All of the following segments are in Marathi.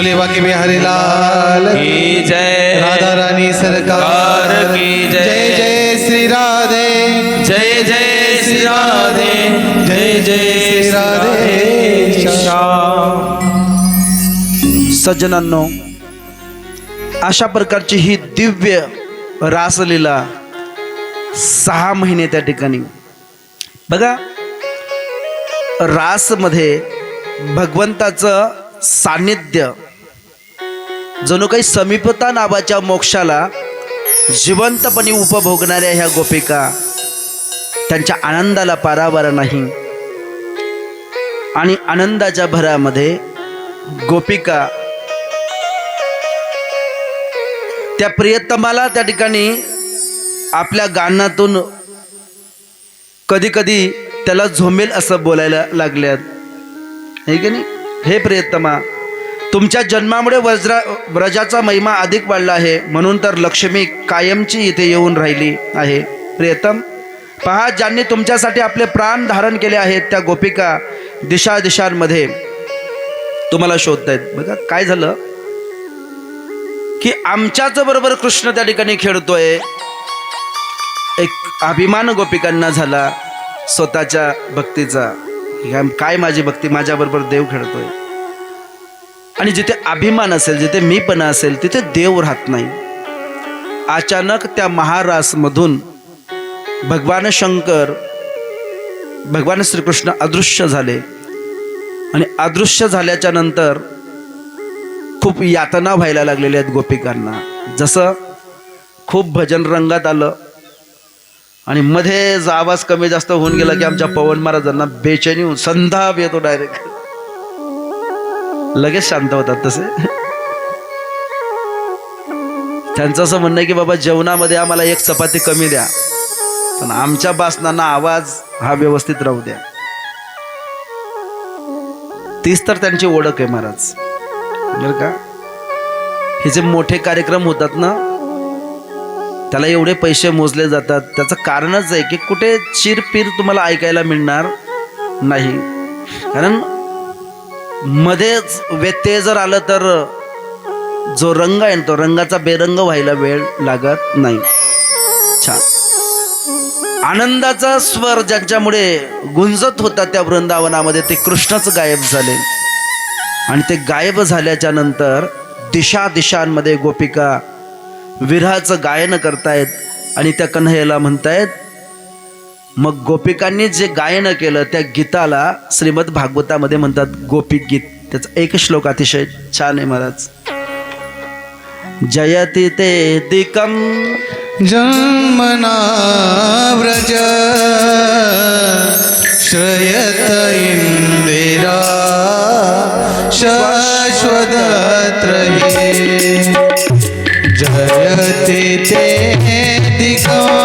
बोले बाकी बिहारी लाल। की जय। राधा रानी सरकार। की जय। जय जय श्री राधे। जय जय श्री राधे। जय जय श्री राधे। श्याम सज्जनांनो अशा प्रकारची ही दिव्य रासलीला सहा महिने त्या ठिकाणी. बघा रासमध्ये भगवंताचं सान्निध्य जणू काही समीपता नावाच्या मोक्षाला जिवंतपणे उपभोगणाऱ्या ह्या गोपिका त्यांच्या आनंदाला पारावार नाही. आणि आनंदाच्या भरामध्ये गोपिका त्या प्रियतमाला त्या ठिकाणी आपल्या गाण्यातून कधी कधी त्याला झोमेल असं बोलायला लागल्यात. हे की नाही? हे प्रियतमा तुमच्या जन्मामुळे वज्रा व्रजाचा महिमा अधिक वाढला आहे. म्हणून तर लक्ष्मी कायमची इथे येऊन राहिली आहे. प्रियतम पहा ज्यांनी तुमच्यासाठी आपले प्राण धारण केले आहेत त्या गोपिका दिशा दिशांमध्ये तुम्हाला शोधतायत. बघा काय झालं? की आमच्याच बरोबर कृष्ण त्या ठिकाणी खेळतोय. एक अभिमान गोपिकांना झाला स्वतःच्या भक्तीचा. काय माझी भक्ती? माझ्याबरोबर देव खेळतोय. आणि जिथे अभिमान असेल जिथे मीपणा असेल तिथे देव राहत नाही. अचानक त्या महारासमधून भगवान शंकर भगवान श्रीकृष्ण अदृश्य झाले. आणि अदृश्य झाल्याच्यानंतर खूप यातना व्हायला लागलेल्या आहेत गोपिकांना. जसं खूप भजन रंगात आलं आणि मध्ये आवाज कमी जास्त होऊन गेला की आमच्या पवन महाराजांना बेचैनी होऊन संधाप येतो डायरेक्ट लगेच शांत होतात तसे. त्यांचं असं म्हणणं आहे की बाबा जेवणामध्ये आम्हाला एक चपाती कमी द्या. पण आमच्या बासनांना आवाज हा व्यवस्थित राहू द्या. तीच तर त्यांची ओळख आहे महाराज. बरं का? हे जे मोठे कार्यक्रम होतात ना त्याला एवढे पैसे मोजले जातात. त्याचं कारणच आहे की कुठे चिरपीर तुम्हाला ऐकायला मिळणार नाही. कारण मध्येच व्यत्यय जर आलं तर जो रंग आहे ना, तो रंगाचा बेरंग व्हायला वेळ लागत नाही. छान. आनंदाचा स्वर ज्यांच्यामुळे गुंजत होता त्या वृंदावनामध्ये ते कृष्णच गायब झाले. आणि ते गायब झाल्याच्यानंतर दिशा दिशांमध्ये गोपिका विरहाचं गायन करतायत आणि त्या कन्हैयाला म्हणतायत मग गोपिकांनी जे गायन केलं त्या गीताला श्रीमद भागवतामध्ये म्हणतात गोपिक गीत. त्याचा एक श्लोक अतिशय छान आहे महाराज. जयति ते दिकम जन्मना व्रज श्रयत इंदिरा. शाश्वतत्रये. जयति ते दिकम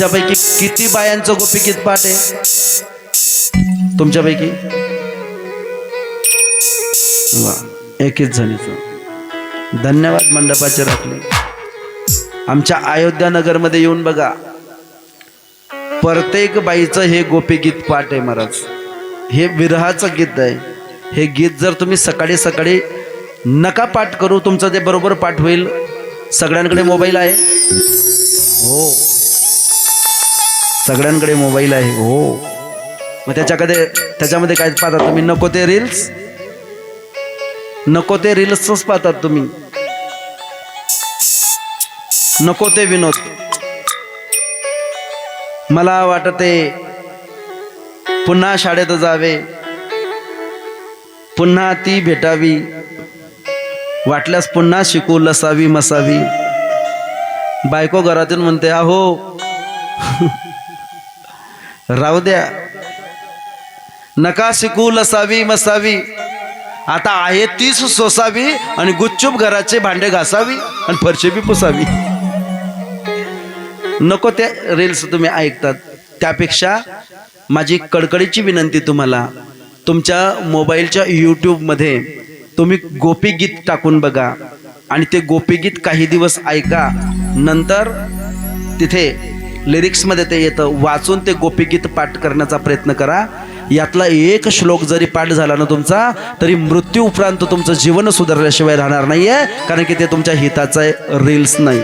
तुमच्यापैकी किती बायांचं गोपिकीत पाठ आहे? तुमच्यापैकी? वा एकच जणीचं धन्यवाद मंडपाचे राखले. आमच्या अयोध्या नगरमध्ये येऊन बघा. प्रत्येक बाईचं हे गोपीगीत पाठ आहे महाराज. हे विरहाचं गीत आहे. हे गीत जर तुम्ही सकाळी सकाळी नका पाठ करू तुमचं ते बरोबर पाठ होईल. सगळ्यांकडे मोबाईल आहे. हो. सगळ्यांकडे मोबाईल आहे. हो. मग त्याच्याकडे त्याच्यामध्ये काय पाहतात तुम्ही? नको ते रील्स नको ते रील्सच पाहतात तुम्ही. नको ते विनोद. मला वाटते पुन्हा शाळेत जावे. पुन्हा ती भेटावी. वाटल्यास पुन्हा शिकू लसावी मसावी. बायको घरातून म्हणते अहो राहू द्या. नका शिकू लसावी मसावी. आता आहे तीच सोसावी आणि गुच्चूप घराचे भांडे घासावी आणि फरशी बी पुसावी. नको त्या रील्स तुम्ही ऐकतात. त्यापेक्षा माझी कडकडीची विनंती तुम्हाला. तुमच्या मोबाईलच्या यूट्यूबमध्ये तुम्ही गोपीगीत टाकून बघा आणि ते गोपीगीत काही दिवस ऐका. नंतर तिथे लिरिक्समध्ये ते येतं वाचून ते गोपीगीत पाठ करण्याचा प्रयत्न करा. यातला एक श्लोक जरी पाठ झाला ना तुमचा तरी मृत्यू उपरांत तुमचं जीवन सुधारल्याशिवाय राहणार नाहीये कारण की ते तुमच्या हिताचं आहे रील्स नाही.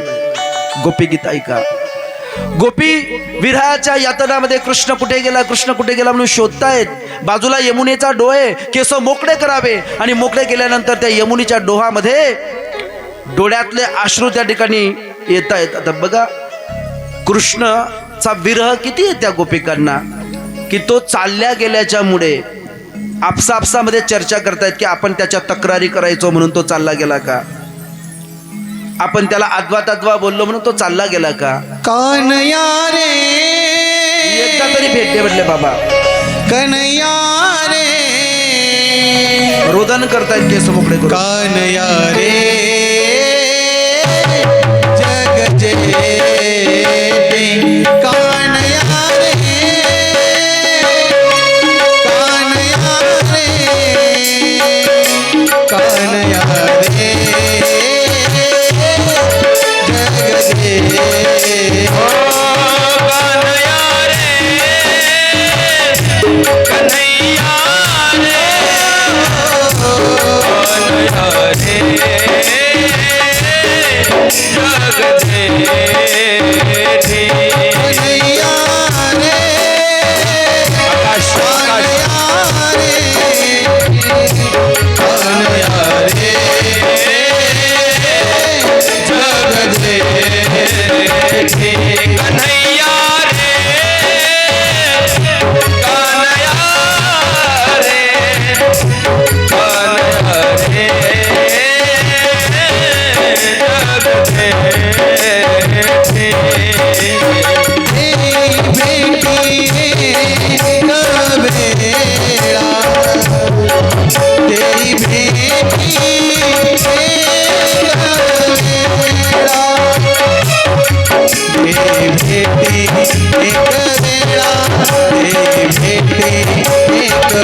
गोपीगीत ऐका. गोपी विरहाच्या यातनामध्ये कृष्ण कुठे गेला कृष्ण कुठे गेला म्हणून शोधतायत. बाजूला यमुनेचा डोळे केस मोकळे करावे. आणि मोकळे केल्यानंतर त्या यमुनीच्या डोहामध्ये डोळ्यातले अश्रू त्या ठिकाणी येत आहेत आता बघा कृष्णचा विरह किती आहे त्या गोपिकांना? की तो चालल्या गेल्याच्यामुळे आपसा आपसामध्ये चर्चा करतायत की आपण त्याच्या तक्रारी करायचो म्हणून तो चालला गेला का? आपण त्याला आदवा तद्वा बोललो म्हणून तो चालला गेला का? कानया रे. एकदा तरी भेट दे म्हटले बाबा. कन्हैया रे. रोदन करतायत केस मोकळे कानया रे. जग जेते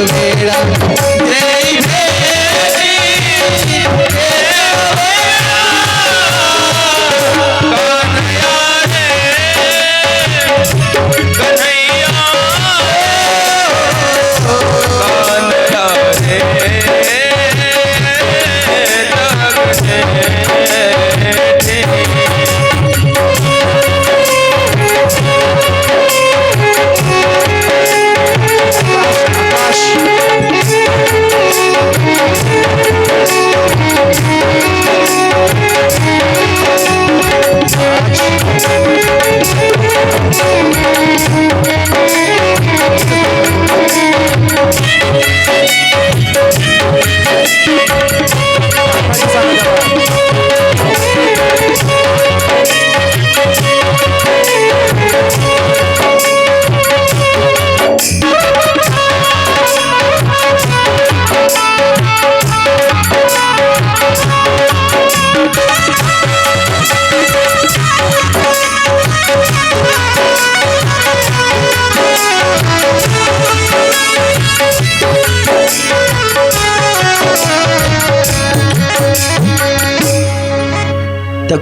एक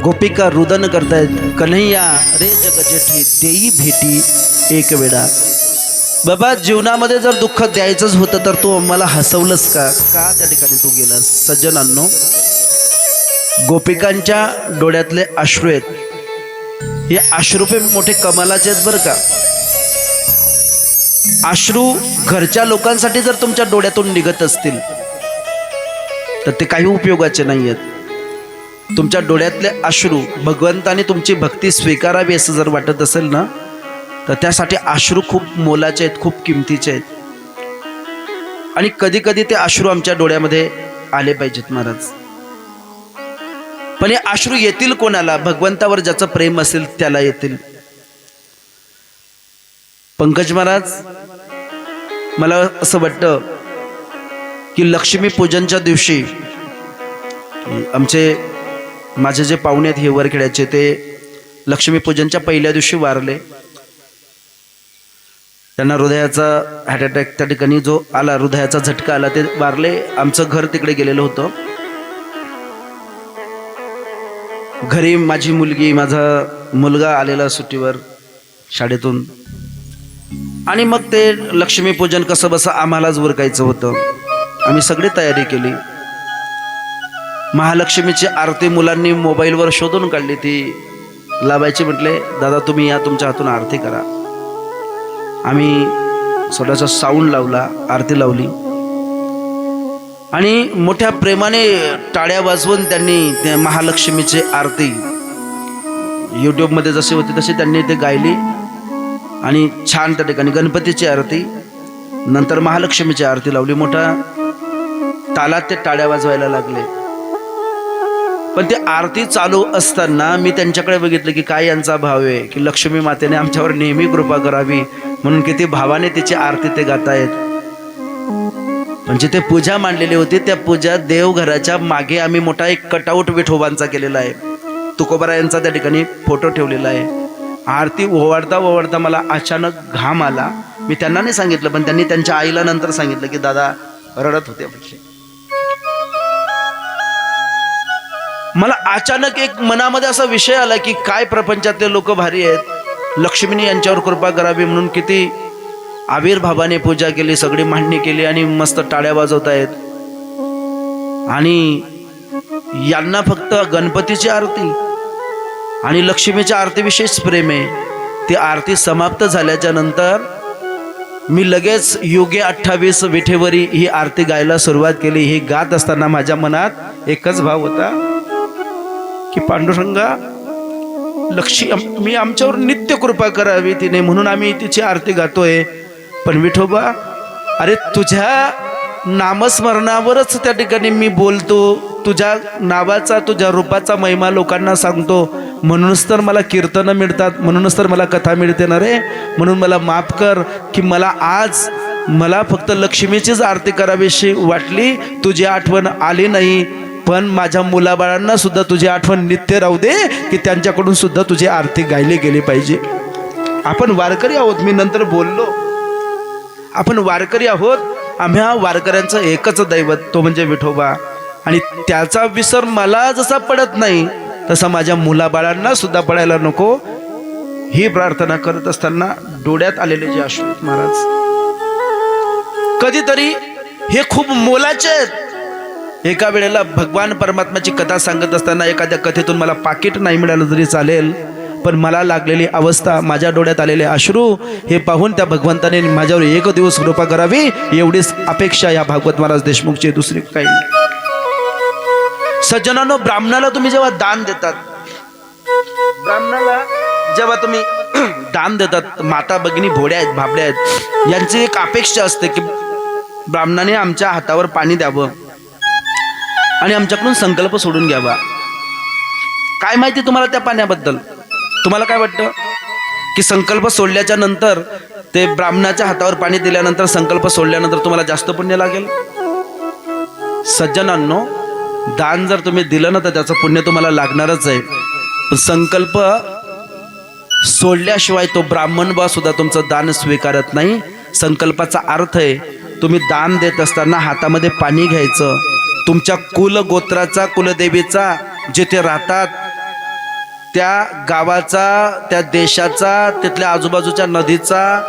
गोपिका रुदन करतायत कन्हैया रे जग जेठी देई भेटी एक वेळा बाबा जीवनामध्ये जर दुःख द्यायचंच होतं तर तू मला हसवलंस का? का त्या ठिकाणी तू गेलास? सज्जनांनो गोपिकांच्या डोळ्यातले अश्रू आहेत. हे अश्रुपे मोठे कमालाचे आहेत बरं का. अश्रू घरच्या लोकांसाठी जर तुमच्या डोळ्यातून निघत असतील तर ते काही उपयोगाचे नाही आहेत. तुमच्या डोळ्यातले अश्रू भगवंताने तुमची भक्ती स्वीकारावी असं जर वाटत असेल ना तर त्यासाठी अश्रू खूप मोलाचे आहेत खूप किमतीचे आहेत. आणि कधी कधी ते अश्रू आमच्या डोळ्यामध्ये आले पाहिजेत महाराज. पण हे अश्रू येतील कोणाला? भगवंतावर ज्याचं प्रेम असेल त्याला येतील. पंकज महाराज मला असं वाटतं की लक्ष्मी पूजनच्या दिवशी आमचे माझे जे पाहुणे आहेत हे वरखेड्याचे ते लक्ष्मीपूजनच्या पहिल्या दिवशी वारले. त्यांना हृदयाचा हार्ट अटॅक त्या ठिकाणी जो आला हृदयाचा झटका आला ते वारले. आमचं घर तिकडे गेलेलं होतं. घरी माझी मुलगी माझा मुलगा आलेला सुट्टीवर शाळेतून. आणि मग ते लक्ष्मीपूजन कसं बसं आम्हालाच उरकायचं होतं. आम्ही सगळी तयारी केली. महालक्ष्मीची आरती मुलांनी मोबाईलवर शोधून काढली ती. लावायची म्हटले दादा तुम्ही या तुमच्या हातून आरती करा. आम्ही स्वतःचा साऊंड लावला आरती लावली. आणि मोठ्या प्रेमाने टाळ्या वाजवून त्यांनी त्या महालक्ष्मीची आरती यूट्यूबमध्ये जशी होती तशी त्यांनी ते गायली. आणि छान त्या ठिकाणी गणपतीची आरती नंतर महालक्ष्मीची आरती लावली. मोठा तालात ते टाळ्या वाजवायला लागले. पण ते आरती चालू असताना मी त्यांच्याकडे बघितलं की काय यांचा भाव आहे की लक्ष्मी मातेने आमच्यावर नेहमी कृपा करावी म्हणून किती भावाने तिची आरती ते गातायत. म्हणजे ते पूजा मांडलेली होती त्या पूजा देवघराच्या मागे आम्ही मोठा एक कटआउट विठोबांचा केलेला आहे. तुकोबारा यांचा त्या ठिकाणी फोटो ठेवलेला आहे. आरती ओवाडता ओवाडता मला अचानक घाम आला. मी त्यांना नाही सांगितलं पण त्यांनी त्यांच्या आईला नंतर सांगितलं की दादा रडत होते. मला अचानक एक मनामध्ये असा विषय आला की काय प्रपंचातले लोक भारी आहेत. लक्ष्मीने यांच्यावर कृपा करावी म्हणून किती आविर्भावाने पूजा केली सगळी मांडणी केली आणि मस्त टाळ्या वाजवत आहेत आणि यांना फक्त गणपतीची आरती आणि लक्ष्मीच्या आरतीविषयीच प्रेम आहे. ती आरती समाप्त झाल्याच्यानंतर मी लगेच योगे अठ्ठावीस विठेवरी ही आरती गायला सुरुवात केली. ही गात असताना माझ्या मनात एकच भाव होता की पांडुरंगा लक्ष्मी मी आमच्यावर नित्य कृपा करावी तिने म्हणून आम्ही तिची आरती गातोय. पण विठोबा अरे तुझ्या नामस्मरणावरच त्या ठिकाणी मी बोलतो. तुझ्या नावाचा तुझ्या रूपाचा महिमा लोकांना सांगतो. म्हणूनच तर मला कीर्तनं मिळतात म्हणूनच तर मला कथा मिळते ना रे. म्हणून मला माफ कर की मला आज मला फक्त लक्ष्मीचीच आरती करावीशी वाटली. तुझी आठवण आली नाही. पण माझ्या मुलाबाळांना सुद्धा तुझी आठवण नित्य राहू दे की त्यांच्याकडून सुद्धा तुझे आरती गायले गेले पाहिजे. आपण वारकरी आहोत मी नंतर बोललो. आपण वारकरी आहोत आम्हा वारकऱ्यांचं एकच दैवत तो म्हणजे विठोबा. आणि त्याचा विसर मला जसा पडत नाही तसा माझ्या मुलाबाळांना सुद्धा पडायला नको. ही प्रार्थना करत असताना डोळ्यात आलेले जे अश्रू महाराज कधीतरी हे खूप मोलाचे आहेत. एका वेळेला भगवान परमात्माची कथा सांगत असताना एखाद्या कथेतून मला पाकिट नाही मिळालं तरी चालेल. पण मला लागलेली अवस्था माझ्या डोळ्यात आलेले अश्रू हे पाहून त्या भगवंताने माझ्यावर एक दिवस कृपा करावी एवढीच अपेक्षा या भागवत महाराज देशमुखची दुसरी काही नाही. सज्जनानो ब्राह्मणाला तुम्ही जेव्हा दान देतात ब्राह्मणाला जेव्हा तुम्ही दान देतात माता भगिनी भोड्या आहेत भाबड्या आहेत यांची एक अपेक्षा असते की ब्राह्मणाने आमच्या हातावर पाणी द्यावं. आणि आमच्याकडून संकल्प सोडून घ्यावा. काय माहिती तुम्हाला त्या पाण्याबद्दल? तुम्हाला काय वाटतं? की संकल्प सोडल्याच्या नंतर ते ब्राह्मणाच्या हातावर पाणी दिल्यानंतर संकल्प सोडल्यानंतर तुम्हाला जास्त पुण्य लागेल? सज्जनांनो दान जर तुम्ही दिलं ना तर त्याचं पुण्य तुम्हाला लागणारच आहे. पण संकल्प सोडल्याशिवाय तो ब्राह्मण बा सुद्धा तुमचं दान स्वीकारत नाही. संकल्पाचा अर्थ आहे तुम्ही दान देत असताना हातामध्ये पाणी घ्यायचं. तुमच्या कुल गोत्राचा कुलदेवीचा जिथे राहतात त्या गावाचा त्या देशाचा तिथल्या आजूबाजूच्या नदीचा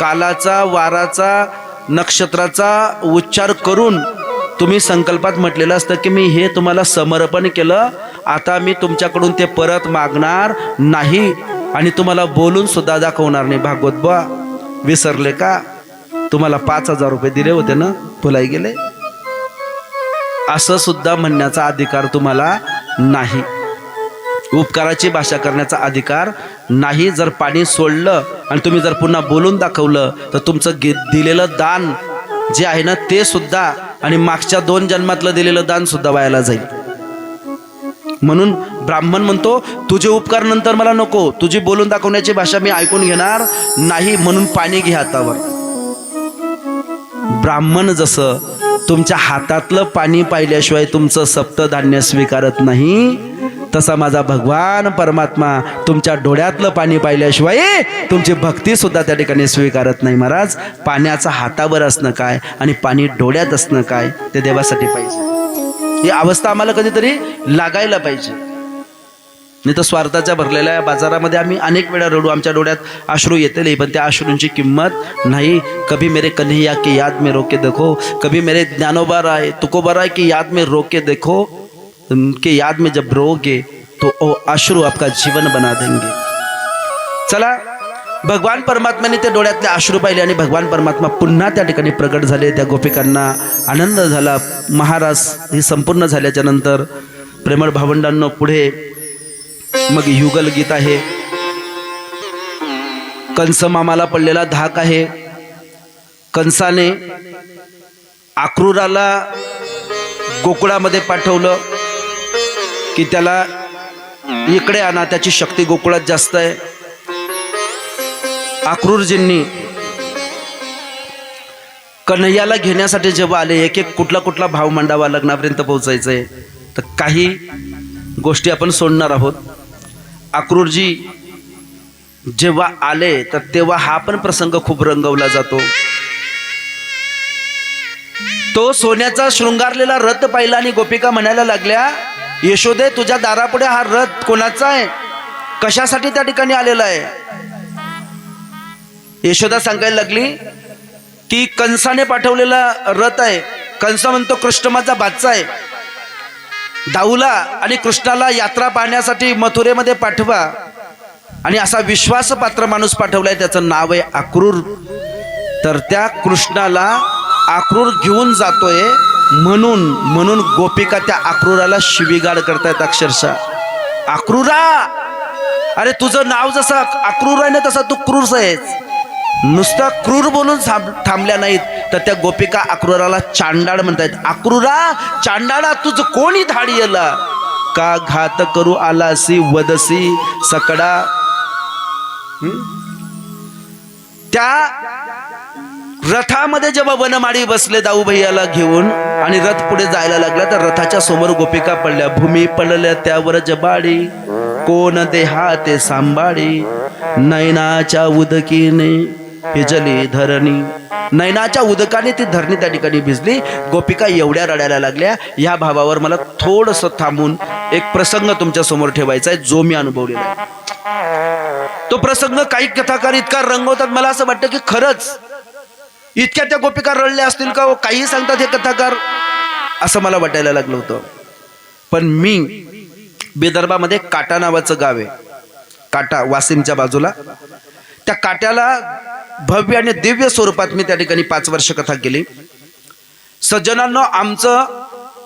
कालाचा वाराचा नक्षत्राचा उच्चार करून तुम्ही संकल्पात म्हटलेलं असतं की मी हे तुम्हाला समर्पण केलं आता मी तुमच्याकडून ते परत मागणार नाही आणि तुम्हाला बोलून सुद्धा दाखवणार नाही. भागवत बा विसरले का? तुम्हाला पाच हजार रुपये दिले होते ना भुलाई गेले? असं सुद्धा म्हणण्याचा अधिकार तुम्हाला नाही. उपकाराची भाषा करण्याचा अधिकार नाही. जर पाणी सोडलं आणि तुम्ही जर पुन्हा बोलून दाखवलं तर तुमचं दिलेलं दान जे आहे ना ते सुद्धा आणि मागच्या दोन जन्मातलं दिलेलं दान सुद्धा वायाला जाईल. म्हणून ब्राह्मण म्हणतो तुझे उपकार नंतर मला नको. तुझी बोलून दाखवण्याची भाषा मी ऐकून घेणार नाही. म्हणून पाणी घे हातावर. ब्राह्मण जसं तुमच्या हातातलं पाणी पाहिल्याशिवाय तुमचं सप्तधान्य स्वीकारत नाही. तसा माझा भगवान परमात्मा तुमच्या डोळ्यातलं पाणी पाहिल्याशिवाय तुमची भक्ती सुद्धा त्या ठिकाणी स्वीकारत नाही महाराज. पाण्याचं हातावर असणं काय आणि पाणी डोळ्यात असणं काय ते देवासाठी पाहिजे. ही अवस्था आम्हाला कधीतरी लागायला पाहिजे. नाही तर स्वार्थाच्या भरलेल्या या बाजारामध्ये आम्ही अनेक वेळा रडू. आमच्या डोळ्यात अश्रू येतील पण त्या अश्रूंची किंमत नाही. कभी मेरे कन्हैया की याद में रोके देखो. कभी मेरे ज्ञानोबा राय तुकोबा राय की याद में रोके देखो. उनके याद में जब रोगे तो ओ अश्रू आपका जीवन बना देंगे। चला भगवान परमात्म्याने त्या डोळ्यातले अश्रू पाहिले आणि भगवान परमात्मा पुन्हा त्या ठिकाणी प्रगट झाले. त्या गोपिकांना आनंद झाला. महाराज ही संपूर्ण झाल्याच्यानंतर प्रेमळ भावंडांनो पुढे मग युगल गीत आहे. कंस मामाला पडलेला धाक आहे. कंसाने आक्रूराला गोकुळामध्ये पाठवलं की त्याला इकडे आणा त्याची शक्ती गोकुळात जास्त आहे. आक्रूरजींनी कन्हैयाला घेण्यासाठी जेव्हा आले एक एक कुठला कुठला भाव मांडावा लग्नापर्यंत पोहोचायचंय. तर काही गोष्टी आपण सोडणार आहोत. अक्रूरजी जेव्हा आले तर तेव्हा हा पण प्रसंग खूप रंगवला जातो. तो सोन्याचा शृंगारलेला रथ पाहिला आणि गोपिका म्हणायला लागल्या यशोदे तुझ्या दारापुढे हा रथ कोणाचा आहे? कशासाठी त्या ठिकाणी आलेला आहे? यशोदा सांगायला लागली की कंसाने पाठवलेला रथ आहे. कंस म्हणतो कृष्ण माझा बादचा आहे दाऊला आणि कृष्णाला यात्रा पाहण्यासाठी मथुरेमध्ये पाठवा. आणि असा विश्वासपात्र माणूस पाठवलाय त्याचं नाव आहे आक्रूर. तर त्या कृष्णाला आक्रूर घेऊन जातोय म्हणून म्हणून गोपिका त्या आक्रूराला शिवीगाड करतायत अक्षरशः. आक्रूरा! अरे तुझं नाव जसं आक्रूर आहे ना तसं तू क्रूर आहेस. नुसतं क्रूर बोलून थांब- थांबल्या नाहीत. तर त्या गोपिका अक्रूराला चांडाळ म्हणतायत अक्रूरा चांडाळा तुझं कोणी धाडी येला? का घात करू आलासी वदसी सकडा? त्या रथामध्ये जेव्हा वनमाळी बसले दाऊ भैयाला घेऊन आणि रथ पुढे जायला लागला तर रथाच्या समोर गोपिका पडल्या. भूमी पडल्या त्यावर जबाडी कोण देहा ते सांभाळी नैनाच्या उदकीने हिजली धरणी. नैनाच्या उदकाने ती धरणी त्या ठिकाणी भिजली. गोपिका एवढ्या रडायला लागल्या. या भावावर मला थोडस थांबून एक प्रसंग तुमच्यासमोर ठेवायचा आहे जो मी अनुभवलेला आहे. तो प्रसंग काही कथाकार इतका रंगवतात मला असं वाटतं की खरंच इतक्या त्या गोपिका रडल्या असतील का हो? काही सांगतात हे कथाकार. असं मला वाटायला लागलं होतं. पण मी विदर्भामध्ये काटा नावाचं गाव आहे. काटा वासिमच्या बाजूला. त्या काट्याला भव्य आणि दिव्य स्वरूपात मी त्या ठिकाणी पाच वर्ष कथा केली. सज्जनांना आमचं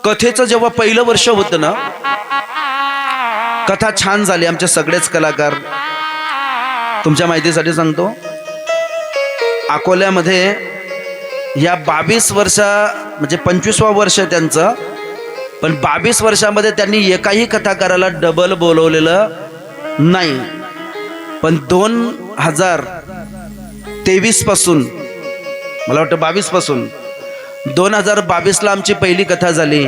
कथेचं जेव्हा पहिलं वर्ष होतं ना कथा छान झाली. आमचे सगळेच कलाकार तुमच्या माहितीसाठी सांगतो. अकोल्यामध्ये या बावीस वर्षा म्हणजे पंचवीसवा वर्ष आहे त्यांचं. पण बावीस वर्षामध्ये त्यांनी एकाही कथाकाराला डबल बोलवलेलं नाही. पण दोन हजार तेवीसपासून मला वाटतं बावीसपासून. दोन हजार बावीसला आमची पहिली कथा झाली.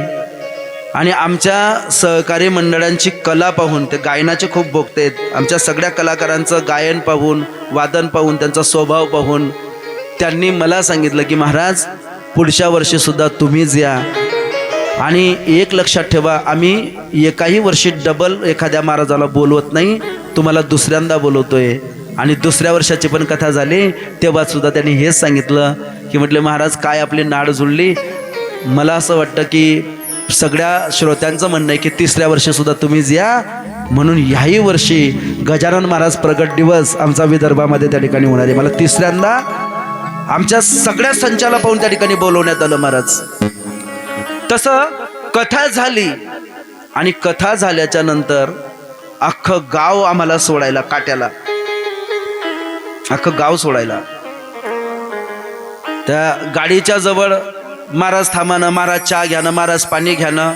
आणि आमच्या सहकारी मंडळांची कला पाहून ते गायनाचे खूप भोगते. आमच्या सगळ्या कलाकारांचं गायन पाहून वादन पाहून त्यांचा स्वभाव पाहून त्यांनी मला सांगितलं की महाराज पुढच्या वर्षीसुद्धा तुम्हीच या. आणि एक लक्षात ठेवा आम्ही एकाही वर्षी डबल एखाद्या महाराजाला बोलवत नाही तुम्हाला दुसऱ्यांदा बोलवतोय. आणि दुसऱ्या वर्षाची पण कथा झाली तेव्हा सुद्धा त्यांनी हेच सांगितलं की म्हटले महाराज काय आपली नाड जुळली? मला असं वाटतं की सगळ्या श्रोत्यांचं म्हणणं आहे की तिसऱ्या वर्षी सुद्धा तुम्हीच या. म्हणून ह्याही वर्षी गजानन महाराज प्रगट दिवस आमचा विदर्भामध्ये त्या ठिकाणी होणार आहे. मला तिसऱ्यांदा आमच्या सगळ्या संचाला पाहून त्या ठिकाणी बोलवण्यात आलं महाराज. तसं कथा झाली आणि कथा झाल्याच्यानंतर अख्खं गाव आम्हाला सोडायला काट्याला. अख्खं गाव सोडायला. त्या गाडीच्या जवळ महाराज थांबानं महाराज चहा घ्यानं महाराज पाणी घ्यानं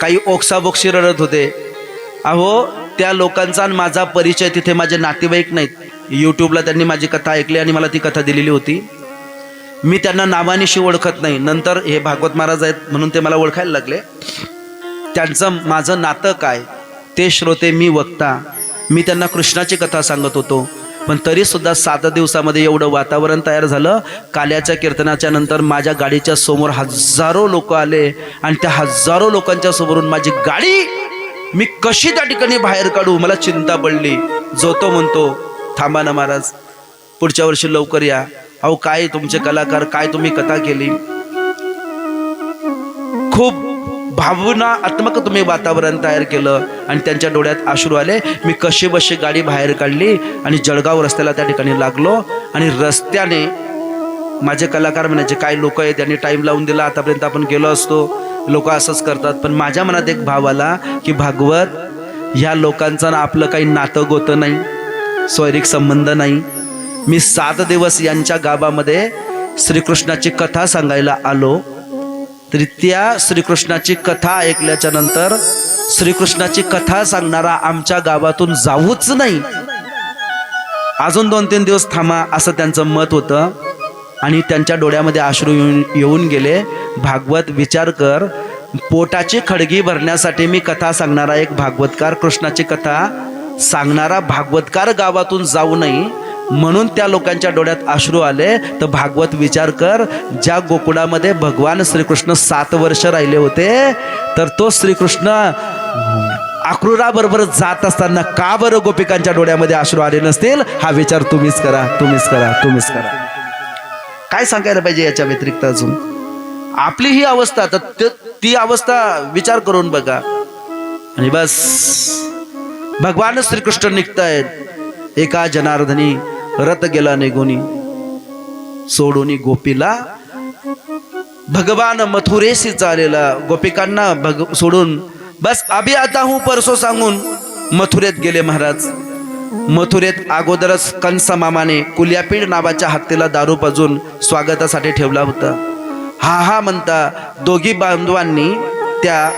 काही ओक्साबोक्षी रडत होते. अहो त्या लोकांचा आणि माझा परिचय तिथे माझे नातेवाईक नाहीत. यूट्यूबला त्यांनी माझी कथा ऐकली आणि मला ती कथा दिलेली होती. मी त्यांना नावानिशी ओळखत नाही. नंतर हे भागवत महाराज आहेत म्हणून ते मला ओळखायला लागले. त्यांचं माझं नातं काय? ते श्रोते मी वक्ता. मी त्यांना कृष्णाची कथा सांगत होतो. पण तरी सुद्धा सात दिवसामध्ये एवढं वातावरण तयार झालं. काल्याच्या कीर्तनाच्या नंतर माझ्या गाडीच्या समोर हजारो लोक आले आणि त्या हजारो लोकांच्या समोरून माझी गाडी मी कशी त्या ठिकाणी बाहेर काढू मला चिंता पडली. जो तो म्हणतो थांबा ना महाराज पुढच्या वर्षी लवकर या. अहो काय तुमचे कलाकार काय तुम्ही कथा केली? खूप भावनात्मक तुम्ही वातावरण तयार केलं आणि त्यांच्या डोळ्यात अश्रू आले. मी कशी बशी गाडी बाहेर काढली आणि जळगाव रस्त्याला त्या ठिकाणी लागलो आणि रस्त्याने माझे कलाकार म्हणायचे काय लोक आहेत? त्यांनी टाईम लावून दिला. आतापर्यंत आपण गेलो असतो. लोक असंच करतात. पण माझ्या मनात एक भाव आला की भागवत ह्या लोकांचं ना आपलं काही नातं गोतं नाही. स्वैरिक संबंध नाही. मी सात दिवस यांच्या गावामध्ये श्रीकृष्णाची कथा सांगायला आलो. तरी त्या श्रीकृष्णाची कथा ऐकल्याच्या नंतर श्रीकृष्णाची कथा सांगणारा आमच्या गावातून जाऊच नाही. अजून दोन तीन दिवस थांबा असं त्यांचं मत होतं. आणि त्यांच्या डोळ्यामध्ये अश्रू येऊन येऊन गेले. भागवत विचार कर. पोटाची खडगी भरण्यासाठी मी कथा सांगणारा एक भागवतकार कृष्णाची कथा सांगणारा भागवतकार गावातून जाऊ नाही. म्हणून त्या लोकांच्या डोळ्यात अश्रू आले. तर भागवत विचार कर ज्या गोकुळामध्ये भगवान श्रीकृष्ण सात वर्ष राहिले होते तर तो श्रीकृष्ण अक्रूराबरोबर जात असताना का बरं गोपिकांच्या डोळ्यामध्ये अश्रू आले नसतील? हा विचार तुम्हीच करा तुम्हीच करा तुम्हीच करा. काय सांगायला पाहिजे याच्या व्यतिरिक्त अजून? आपली ही अवस्था तर त- ती अवस्था विचार करून बघा. आणि बस. भगवान श्रीकृष्ण निघतायत. एका जनार्दनी रथ गेला निघूनी. सोडूनी गोपीला भगवान मथुरेशी चालेला गोपिकांना भग सोडून बस अभि आता हूं परसो सांगून. मथुरेत गेले महाराज. मथुरेत अगोदरच कंस मामाने कुल्यापीड नावाच्या हत्तीला दारू पाजून स्वागतासाठी ठेवला होता. हा हा म्हणता दोघी बांधवांनी त्या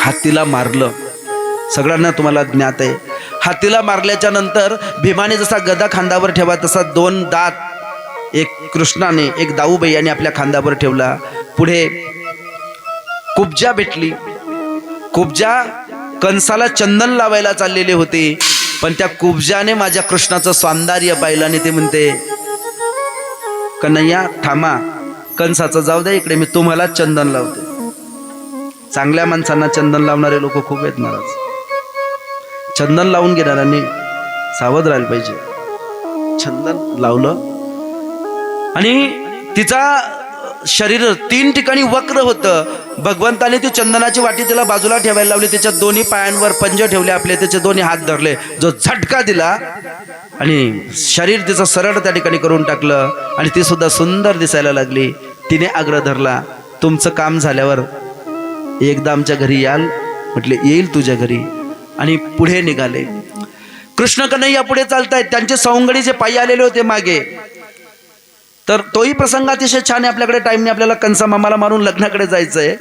हत्तीला मारलं. सगळ्यांना तुम्हाला ज्ञात आहे. हातीला मारल्याच्या नंतर भीमाने जसा गदा खांदावर ठेवा तसा दोन दात एक कृष्णाने एक दाऊबाई यांनी आपल्या खांद्यावर ठेवला. पुढे कुब्जा भेटली. कुब्जा कंसाला चंदन लावायला चाललेले होते पण त्या कुब्जाने माझ्या कृष्णाचं सौंदर्य पाहिलं आणि ते म्हणते कन्हैया थांबा. कंसाचं जाऊ द्या इकडे मी तुम्हाला चंदन लावते. चांगल्या माणसांना चंदन लावणारे लोक खूप आहेत महाराज. चंदन लावून घेणाऱ्यांनी सावध राहायला पाहिजे. चंदन लावलं आणि तिचा शरीर तीन ठिकाणी वक्र होतं. भगवंताने ती चंदनाची वाटी तिला बाजूला ठेवायला लावली. त्याच्या दोन्ही पायांवर पंज ठेवले आपले. त्याचे दोन्ही हात धरले. जो झटका दिला आणि शरीर तिचं सरळ त्या ठिकाणी करून टाकलं आणि ती सुद्धा सुंदर दिसायला लागली. तिने आग्रह धरला तुमचं काम झाल्यावर एकदा आमच्या घरी याल. म्हटले येईल तुझ्या घरी. आणि पुढे निघाले. कृष्ण कन्हैया पुढे चालतायत. त्यांचे सवंगडीचे पायी आलेले होते मागे. तर तोही प्रसंग अतिशय छान आहे. आपल्याकडे टाइमने आपल्याला कंसा मामाला मारून लग्नाकडे जायचंय.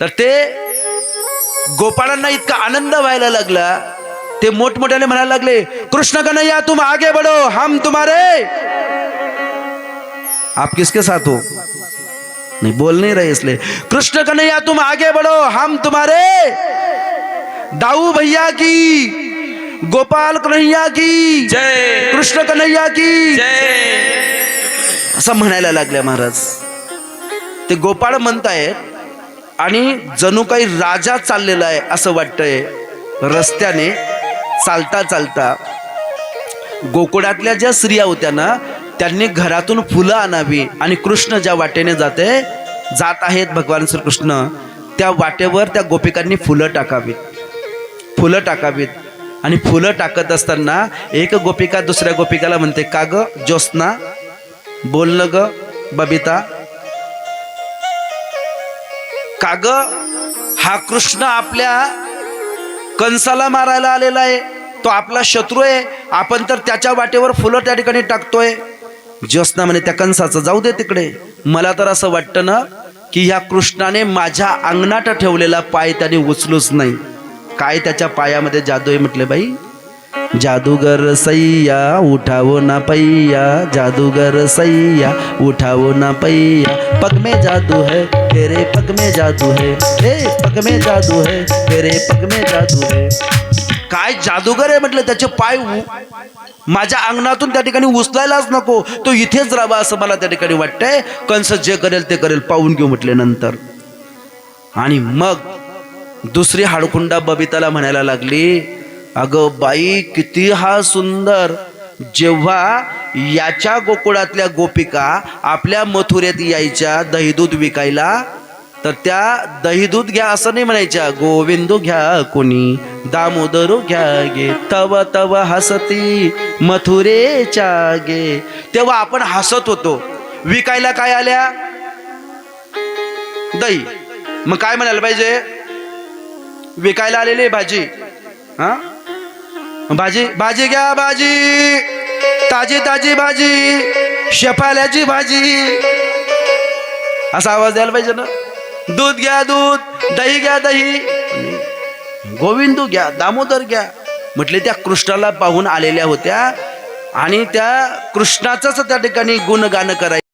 तर ते गोपाळांना इतका आनंद व्हायला लागला. ते मोठमोठ्याने म्हणायला लागले कृष्ण कन्हैया तुम आगे बढ़ो. हम तुम्हारे आप किसके साथ हो? नहीं बोल नहीं रहे इसलिए. कृष्ण कन्हैया तुम आगे बढ़ो. हम तुम्हारे दाऊ भैया की गोपाल कन्हैया की जय। कृष्ण कन्हैया की। जय। असं म्हणायला लागल्या महाराज. ते गोपाळ म्हणतायत आणि जणू काही राजा चाललेला आहे असं वाटतंय. रस्त्याने चालता चालता गोकुळातल्या ज्या स्त्रिया होत्या ना त्यांनी घरातून फुलं आणावी आणि कृष्ण ज्या वाटेने जाते जात आहेत भगवान श्रीकृष्ण त्या वाटेवर त्या गोपिकांनी फुलं टाकावीत. फुलं टाकावीत. आणि फुलं टाकत असताना एक गोपिका दुसऱ्या गोपिकाला म्हणते का ग ज्योत्स्ना? बोल न ग बबिता. का ग हा कृष्ण आपल्या कंसाला मारायला आलेला आहे. तो आपला शत्रू आहे. आपण तर त्याच्या वाटेवर फुलं त्या ठिकाणी टाकतोय. ज्योत्स्ना म्हणे त्या कंसाचं जाऊ दे तिकडे. मला तर असं वाटतं ना की ह्या कृष्णाने माझ्या अंगणात ठेवलेला पाय त्याने उचलूच नाही. काय त्याच्या पायामध्ये जादू आहे म्हटले बाई? जादूगर सैया उठावो ना पैया. जादूगर सैया उठावो ना पैया. पग में जादू है तेरे पग में जादू है. हे पग में जादू है तेरे पग में जादू है. काय जादूगर आहे म्हटलं त्याचे पाय माझ्या अंगणातून त्या ठिकाणी उचलायलाच नको. तो इथेच राहावा असं मला त्या ठिकाणी वाटतंय. कंस जे करेल ते करेल पाहून घेऊ म्हटले नंतर आणि मग दुसरी हाडकुंडा बबिताला म्हणायला लागली अगं बाई किती हा सुंदर. जेव्हा याच्या गोकुळातल्या गोपिका आपल्या मथुरेत यायच्या दहीदूध विकायला तर त्या दहीदूध घ्या असं नाही म्हणायच्या गोविंदू घ्या कोणी दामोदरू घ्या गे तव तव हसती मथुरेच्या गे. तेव्हा आपण हसत होतो. विकायला काय आल्या? दही. मग काय म्हणायला पाहिजे? विकायला आलेली भाजी. हा? भाजी भाजी घ्या भाजी. ताजी ताजी भाजी. शेपाल्याची भाजी. असा आवाज द्यायला पाहिजे ना. दूध घ्या दूध दही घ्या दही. गोविंदू घ्या दामोदर घ्या. म्हटले त्या कृष्णाला पाहून आलेल्या होत्या आणि त्या कृष्णाचंच त्या ठिकाणी गुणगान करायचं.